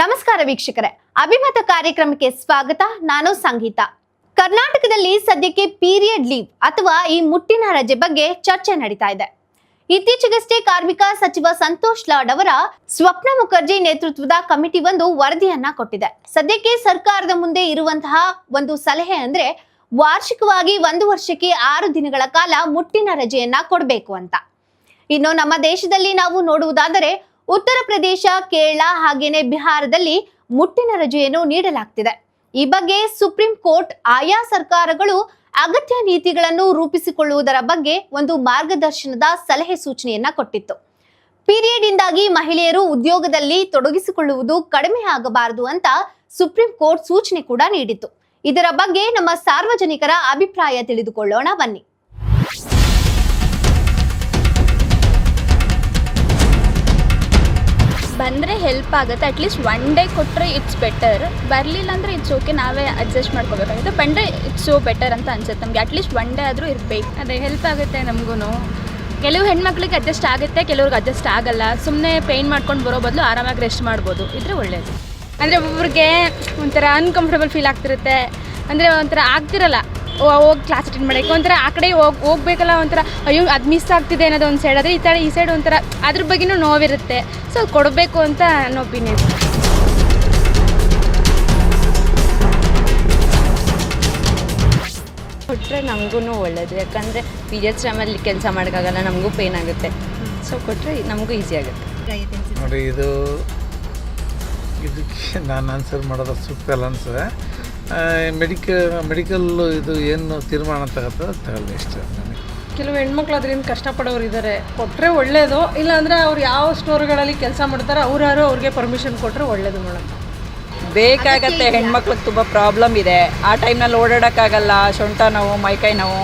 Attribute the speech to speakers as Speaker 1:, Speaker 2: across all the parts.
Speaker 1: ನಮಸ್ಕಾರ ವೀಕ್ಷಕರೇ. ಅಭಿಮತ ಕಾರ್ಯಕ್ರಮಕ್ಕೆ ಸ್ವಾಗತ. ನಾನು ಸಂಗೀತ. ಕರ್ನಾಟಕದಲ್ಲಿ ಸದ್ಯಕ್ಕೆ ಪೀರಿಯಡ್ ಲೀವ್ ಅಥವಾ ಈ ಮುಟ್ಟಿನ ರಜೆ ಬಗ್ಗೆ ಚರ್ಚೆ ನಡೀತಾ ಇದೆ. ಇತ್ತೀಚೆಗಷ್ಟೇ ಕಾರ್ಮಿಕ ಸಚಿವ ಸಂತೋಷ್ ಲಾಡ್ ಅವರ ಸ್ವಪ್ನ ಮುಖರ್ಜಿ ನೇತೃತ್ವದ ಕಮಿಟಿ ಒಂದು ವರದಿಯನ್ನ ಕೊಟ್ಟಿದೆ. ಸದ್ಯಕ್ಕೆ ಸರ್ಕಾರದ ಮುಂದೆ ಇರುವಂತಹ ಒಂದು ಸಲಹೆ ಅಂದ್ರೆ ವಾರ್ಷಿಕವಾಗಿ ಒಂದು ವರ್ಷಕ್ಕೆ ಆರು ದಿನಗಳ ಕಾಲ ಮುಟ್ಟಿನ ರಜೆಯನ್ನ ಕೊಡಬೇಕು ಅಂತ. ಇನ್ನು ನಮ್ಮ ದೇಶದಲ್ಲಿ ನಾವು ನೋಡುವುದಾದರೆ ಉತ್ತರ ಪ್ರದೇಶ, ಕೇರಳ ಹಾಗೇನೆ ಬಿಹಾರದಲ್ಲಿ ಮುಟ್ಟಿನ ರಜೆಯನ್ನು ನೀಡಲಾಗ್ತಿದೆ. ಈ ಬಗ್ಗೆ ಸುಪ್ರೀಂ ಕೋರ್ಟ್ ಆಯಾ ಸರ್ಕಾರಗಳು ಅಗತ್ಯ ನೀತಿಗಳನ್ನು ರೂಪಿಸಿಕೊಳ್ಳುವುದರ ಬಗ್ಗೆ ಒಂದು ಮಾರ್ಗದರ್ಶನದ ಸಲಹೆ ಸೂಚನೆಯನ್ನ ಕೊಟ್ಟಿತ್ತು. ಪೀರಿಯಡ್ ಇಂದಾಗಿ ಮಹಿಳೆಯರು ಉದ್ಯೋಗದಲ್ಲಿ ತೊಡಗಿಸಿಕೊಳ್ಳುವುದು ಕಡಿಮೆ ಆಗಬಾರದು ಅಂತ ಸುಪ್ರೀಂ ಕೋರ್ಟ್ ಸೂಚನೆ ಕೂಡ ನೀಡಿತ್ತು. ಇದರ ಬಗ್ಗೆ ನಮ್ಮ ಸಾರ್ವಜನಿಕರ ಅಭಿಪ್ರಾಯ ತಿಳಿದುಕೊಳ್ಳೋಣ ಬನ್ನಿ.
Speaker 2: ಬಂದರೆ ಹೆಲ್ಪ್ ಆಗುತ್ತೆ. ಅಟ್ಲೀಸ್ಟ್ ಒನ್ ಡೇ ಕೊಟ್ಟರೆ ಇಟ್ಸ್ ಬೆಟರ್ ಬರಲಿಲ್ಲ ಅಂದರೆ ಇಟ್ಸ್ ಓಕೆ ನಾವೇ ಅಡ್ಜಸ್ಟ್ ಮಾಡ್ಕೋಬೇಕಾಗುತ್ತೆ. ಬಂದರೆ ಇಟ್ಸ್ ಸೋ ಬೆಟರ್ ಅಂತ ಅನ್ಸುತ್ತೆ ನಮಗೆ. ಅಟ್ಲೀಸ್ಟ್ ಒನ್ ಡೇ ಆದರೂ ಇರಬೇಕು.
Speaker 3: ಅದೇ ಹೆಲ್ಪ್ ಆಗುತ್ತೆ ನಮಗೂ ಕೆಲವು ಹೆಣ್ಮಕ್ಳಿಗೆ ಅಡ್ಜಸ್ಟ್ ಆಗುತ್ತೆ ಕೆಲವ್ರಿಗೆ ಅಡ್ಜಸ್ಟ್ ಆಗಲ್ಲ. ಸುಮ್ಮನೆ ಪೇಯ್ನ್ ಮಾಡ್ಕೊಂಡು ಬರೋ ಬದಲು ಆರಾಮಾಗಿ ರೆಸ್ಟ್ ಮಾಡ್ಬೋದು. ಇದ್ರೆ ಒಳ್ಳೆಯದು ಅಂದರೆ ಒಬ್ಬೊಬ್ರಿಗೆ ಒಂಥರ ಅನ್ಕಂಫರ್ಟಬಲ್ ಫೀಲ್ ಆಗ್ತಿರುತ್ತೆ. ಅಂದರೆ ಒಂಥರ ಆಗ್ತಿರಲ್ಲ. ಹೋಗಿ ಕ್ಲಾಸ್ ಅಟೆಂಡ್ ಮಾಡೋಕ್ಕೆ ಒಂಥರ ಆ ಕಡೆ ಹೋಗಿ ಹೋಗ್ಬೇಕಲ್ಲ ಒಂಥರ ಅಯ್ಯೋ ಅದು ಮಿಸ್ ಆಗ್ತಿದೆ ಅನ್ನೋದು ಒಂದು ಸೈಡ್ ಆದರೆ ಈ ಥರ ಈ ಸೈಡ್ ಒಂಥರ ಅದ್ರ ಬಗ್ಗೆನೂ ನೋವಿರುತ್ತೆ. ಸೊ ಕೊಡಬೇಕು ಅಂತ ಅನ್ನೋ ಒಪಿನಿಯನ್
Speaker 4: ಕೊಟ್ಟರೆ ನಮಗೂ ಒಳ್ಳೇದು. ಯಾಕಂದರೆ ಪೀರಿಯಡ್ಸ್ ಟೈಮಲ್ಲಿ ಕೆಲಸ ಮಾಡೋಕ್ಕಾಗಲ್ಲ ನಮಗೂ ಪೇನ್ ಆಗುತ್ತೆ. ಸೊ ಕೊಟ್ಟರೆ ನಮಗೂ ಈಸಿ ಆಗುತ್ತೆ.
Speaker 5: ನೋಡಿ ಇದು ಇದಕ್ಕೆ ನಾನು ಆನ್ಸರ್ ಮಾಡೋದು ಸೂಕ್ತ ಅಲ್ಲ ಅನ್ಸದೆ ಮೆಡಿಕ ಮೆಡಿಕಲ್ಲು ಇದು ಏನು ತೀರ್ಮಾನ ತಗೋತದೆ ತಗೊಳ್ಳಿ ಇಷ್ಟ ನನಗೆ
Speaker 6: ಕೆಲವು ಹೆಣ್ಮಕ್ಳು ಅದರಿಂದ ಕಷ್ಟಪಡೋರು ಇದ್ದಾರೆ ಕೊಟ್ಟರೆ ಒಳ್ಳೆಯದು ಇಲ್ಲಾಂದರೆ ಅವ್ರು ಯಾವ ಸ್ಟೋರ್ಗಳಲ್ಲಿ ಕೆಲಸ ಮಾಡ್ತಾರೆ ಅವ್ರಾರು ಅವ್ರಿಗೆ ಪರ್ಮಿಷನ್ ಕೊಟ್ಟರೆ ಒಳ್ಳೇದು ಮೇಡಮ್.
Speaker 7: ಬೇಕಾಗತ್ತೆ ಹೆಣ್ಮಕ್ಳಿಗೆ ತುಂಬ ಪ್ರಾಬ್ಲಮ್ ಇದೆ. ಆ ಟೈಮ್ನಲ್ಲಿ ಓಡಾಡೋಕ್ಕಾಗಲ್ಲ ಸೊಂಟ ನೋವು ಮೈಕೈ ನೋವು.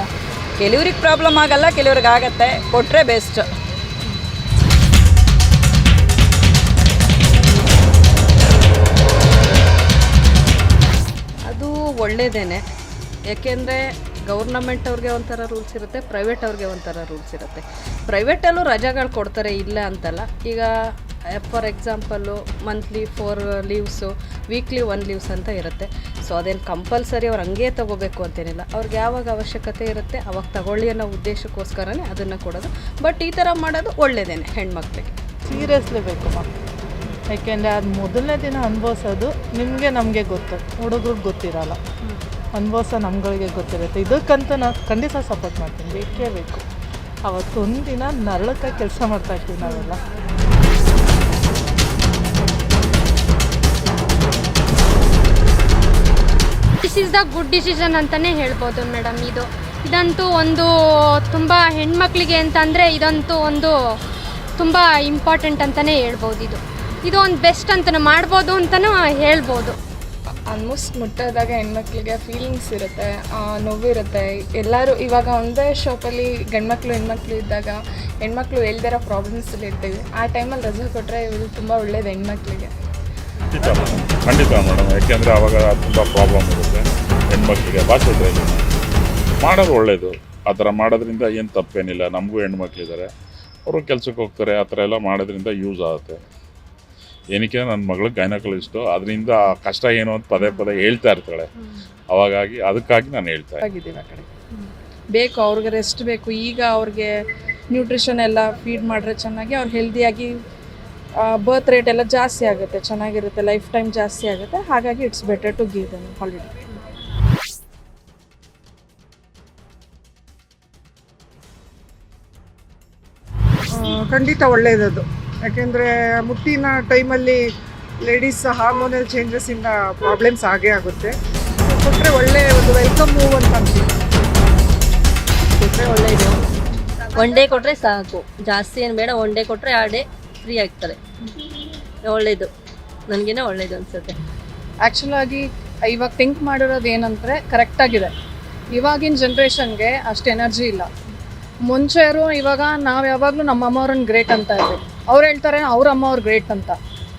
Speaker 7: ಕೆಲವ್ರಿಗೆ ಪ್ರಾಬ್ಲಮ್ ಆಗಲ್ಲ ಕೆಲವ್ರಿಗೆ ಆಗತ್ತೆ ಕೊಟ್ಟರೆ ಬೆಸ್ಟ್
Speaker 6: ಒಳ್ಳೇದೇನೆ ಯಾಕೆಂದರೆ ಗೌರ್ನಮೆಂಟ್ ಅವ್ರಿಗೆ ಒಂಥರ ರೂಲ್ಸ್ ಇರುತ್ತೆ ಪ್ರೈವೇಟ್ ಅವ್ರಿಗೆ ಒಂಥರ ರೂಲ್ಸ್ ಇರುತ್ತೆ. ಪ್ರೈವೇಟಲ್ಲೂ ರಜಾಗಳು ಕೊಡ್ತಾರೆ ಇಲ್ಲ ಅಂತಲ್ಲ. ಈಗ for example monthly four leaves weekly one leaves ಅಂತ ಇರುತ್ತೆ. ಸೊ ಅದೇನು ಕಂಪಲ್ಸರಿ ಅವ್ರು ಹಂಗೆ ತೊಗೋಬೇಕು ಅಂತೇನಿಲ್ಲ. ಅವ್ರಿಗೆ ಯಾವಾಗ ಅವಶ್ಯಕತೆ ಇರುತ್ತೆ ಅವಾಗ ತಗೊಳ್ಳಿ ಅನ್ನೋ ಉದ್ದೇಶಕ್ಕೋಸ್ಕರನೇ ಅದನ್ನು ಕೊಡೋದು. ಬಟ್ ಈ ಥರ ಮಾಡೋದು ಒಳ್ಳೆಯದೇನೆ ಹೆಣ್ಮಕ್ಳಿಗೆ.
Speaker 8: ಸೀರಿಯಸ್ಲಿ ಬೇಕು ಯಾಕೆಂದರೆ ಅದು ಮೊದಲನೇ ದಿನ ಅನುಭವಿಸೋದು ನಿಮಗೆ ನಮಗೆ ಗೊತ್ತು. ಹುಡುಗ್ರಿಗೆ ಗೊತ್ತಿರಲ್ಲ. ಅನುಭವಿಸೋ ನಮ್ಗಳಿಗೆ ಗೊತ್ತಿರುತ್ತೆ. ಇದಕ್ಕಂತ ನಾನು ಖಂಡಿತ ಸಪೋರ್ಟ್ ಮಾಡ್ತೀನಿ. ಬೇಕೇ ಬೇಕು. ಅವತ್ತೊಂದು ದಿನ ನರಳಕ್ಕೆ ಕೆಲಸ ಮಾಡ್ತಾ ಇರ್ತೀವಿ ನಾವೆಲ್ಲ.
Speaker 2: This is the good decision ಅಂತಲೇ ಹೇಳ್ಬೋದು ಮೇಡಮ್ ಇದು. ಇದಂತೂ ಒಂದು ತುಂಬ ಹೆಣ್ಮಕ್ಳಿಗೆ ಅಂತಂದರೆ ಇದಂತೂ ಒಂದು ತುಂಬ ಇಂಪಾರ್ಟೆಂಟ್ ಅಂತಲೇ ಹೇಳ್ಬೋದು ಇದು. ಇದು ಒಂದು ಬೆಸ್ಟ್ ಅಂತಲೂ ಮಾಡ್ಬೋದು ಅಂತಲೂ ಹೇಳ್ಬೋದು.
Speaker 9: ಆಲ್ಮೋಸ್ಟ್ ಮುಟ್ಟಾದಾಗ ಹೆಣ್ಮಕ್ಳಿಗೆ ಫೀಲಿಂಗ್ಸ್ ಇರುತ್ತೆ ನೋವಿರುತ್ತೆ ಎಲ್ಲರೂ ಇವಾಗ ಒಂದೇ ಶಾಪಲ್ಲಿ ಗಂಡ್ಮಕ್ಳು, ಹೆಣ್ಮಕ್ಳು ಇದ್ದಾಗ ಹೆಣ್ಮಕ್ಳು ಪ್ರಾಬ್ಲಮ್ಸ್ ಪ್ರಾಬ್ಲಮ್ಸಲ್ಲಿ ಇರ್ತೀವಿ. ಆ ಟೈಮಲ್ಲಿ ರಜೆ ಕೊಟ್ಟರೆ ಇವರು ತುಂಬ ಒಳ್ಳೇದು ಹೆಣ್ಮಕ್ಳಿಗೆ.
Speaker 10: ಖಂಡಿತ ಮೇಡಮ್ ಯಾಕೆಂದರೆ ಅವಾಗ ತುಂಬ ಪ್ರಾಬ್ಲಮ್ ಇರುತ್ತೆ ಹೆಣ್ಮಕ್ಳಿಗೆ. ಭಾಷೆ ಮಾಡೋದು ಒಳ್ಳೆಯದು ಆ ಥರ ಮಾಡೋದ್ರಿಂದ ಏನು ತಪ್ಪೇನಿಲ್ಲ. ನಮಗೂ ಹೆಣ್ಮಕ್ಳಿದ್ದಾರೆ. ಅವರು ಕೆಲಸಕ್ಕೆ ಹೋಗ್ತಾರೆ. ಆ ಥರ ಎಲ್ಲ ಮಾಡೋದ್ರಿಂದ ಯೂಸ್ ಆಗುತ್ತೆ. ಏನಕ್ಕೆ ನನ್ನ ಮಗಳು ಗೈನಕಲಿಸ್ಟು ಅದರಿಂದ ಕಷ್ಟ ಏನು ಅಂತ ಪದೇ ಪದೇ ಹೇಳ್ತಾ ಇರ್ತಾಳೆ. ಅವಾಗಾಗಿ ಅದಕ್ಕಾಗಿ ನಾನು ಹೇಳ್ತಾ ಇದ್ದೀನಿ.
Speaker 6: ಆಗಿದ್ದೀವಿ ಆ ಕಡೆ. ಬೇಕು ಅವ್ರಿಗೆ ರೆಸ್ಟ್ ಬೇಕು. ಈಗ ಅವ್ರಿಗೆ ನ್ಯೂಟ್ರಿಷನ್ ಎಲ್ಲ ಫೀಡ್ ಮಾಡಿದ್ರೆ ಚೆನ್ನಾಗಿ ಅವ್ರು ಹೆಲ್ದಿಯಾಗಿ ಬರ್ತ್ ರೇಟ್ ಎಲ್ಲ ಜಾಸ್ತಿ ಆಗುತ್ತೆ. ಚೆನ್ನಾಗಿರುತ್ತೆ ಲೈಫ್ ಟೈಮ್ ಜಾಸ್ತಿ ಆಗುತ್ತೆ. ಹಾಗಾಗಿ it's better to give them holiday
Speaker 11: ಖಂಡಿತ ಒಳ್ಳೆಯದದು ಯಾಕೆಂದರೆ ಮುಟ್ಟಿನ ಟೈಮಲ್ಲಿ ಲೇಡೀಸ್ ಹಾರ್ಮೋನಲ್ ಚೇಂಜಸ್ಸಿಂದ ಪ್ರಾಬ್ಲಮ್ಸ್ ಆಗೇ ಆಗುತ್ತೆ. ಕೊಟ್ಟರೆ ಒಳ್ಳೆ ಒಂದು ವೆಲ್ಕಮ್ ಮೂವ್ ಅಂತ ಅನ್ಸುತ್ತೆ.
Speaker 4: ಕೊಟ್ಟರೆ ಒಳ್ಳೆಯದು ಒನ್ ಡೇ ಕೊಟ್ಟರೆ ಸಾಕು. ಜಾಸ್ತಿ ಏನು ಬೇಡ ಒನ್ ಡೇ ಕೊಟ್ಟರೆ ಆ ಡೇ ಫ್ರೀ ಆಗ್ತಾರೆ ಒಳ್ಳೆಯದು ನನಗೇನೆ ಒಳ್ಳೆಯದು ಅನಿಸುತ್ತೆ.
Speaker 6: ಆ್ಯಕ್ಚುಲಾಗಿ ಇವಾಗ ಥಿಂಕ್ ಮಾಡಿರೋದು ಏನಂದರೆ ಕರೆಕ್ಟಾಗಿದೆ ಇವಾಗಿನ ಜನ್ರೇಷನ್ಗೆ ಅಷ್ಟು ಎನರ್ಜಿ ಇಲ್ಲ. ಮುಂಚೆರು ಇವಾಗ ನಾವು ಯಾವಾಗಲೂ ನಮ್ಮ ಅಮ್ಮವ್ರನ್ನ ಗ್ರೇಟ್ ಅಂತ ಇದ್ವಿ. ಅವ್ರು ಹೇಳ್ತಾರೆ, ಅವ್ರ ಅಮ್ಮ ಅವ್ರು ಗ್ರೇಟ್ ಅಂತ.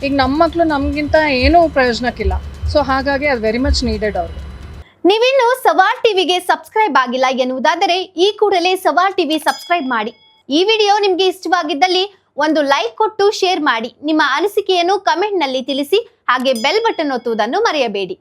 Speaker 6: ಈಗ ನಮ್ಮ ಮಕ್ಕಳು ನಮಗಿಂತ ಏನೂ ಪ್ರಯೋಜನಕ್ಕಿಲ್ಲ. ಸೊ ಹಾಗಾಗಿ ಅದು ವೆರಿ ಮಚ್ ನೀಡೆಡ್ ಅವ್ರಿಗೆ.
Speaker 1: ನೀವಿನ್ನು ಸವಾಲ್ ಟಿವಿಗೆ ಸಬ್ಸ್ಕ್ರೈಬ್ ಆಗಿಲ್ಲ ಎನ್ನುವುದಾದರೆ ಈ ಕೂಡಲೇ ಸವಾಲ್ ಟಿವಿ ಸಬ್ಸ್ಕ್ರೈಬ್ ಮಾಡಿ. ಈ ವಿಡಿಯೋ ನಿಮಗೆ ಇಷ್ಟವಾಗಿದ್ದಲ್ಲಿ ಒಂದು ಲೈಕ್ ಕೊಟ್ಟು ಶೇರ್ ಮಾಡಿ. ನಿಮ್ಮ ಅನಿಸಿಕೆಯನ್ನು ಕಮೆಂಟ್ನಲ್ಲಿ ತಿಳಿಸಿ, ಹಾಗೆ ಬೆಲ್ ಬಟನ್ ಒತ್ತುವುದನ್ನು ಮರೆಯಬೇಡಿ.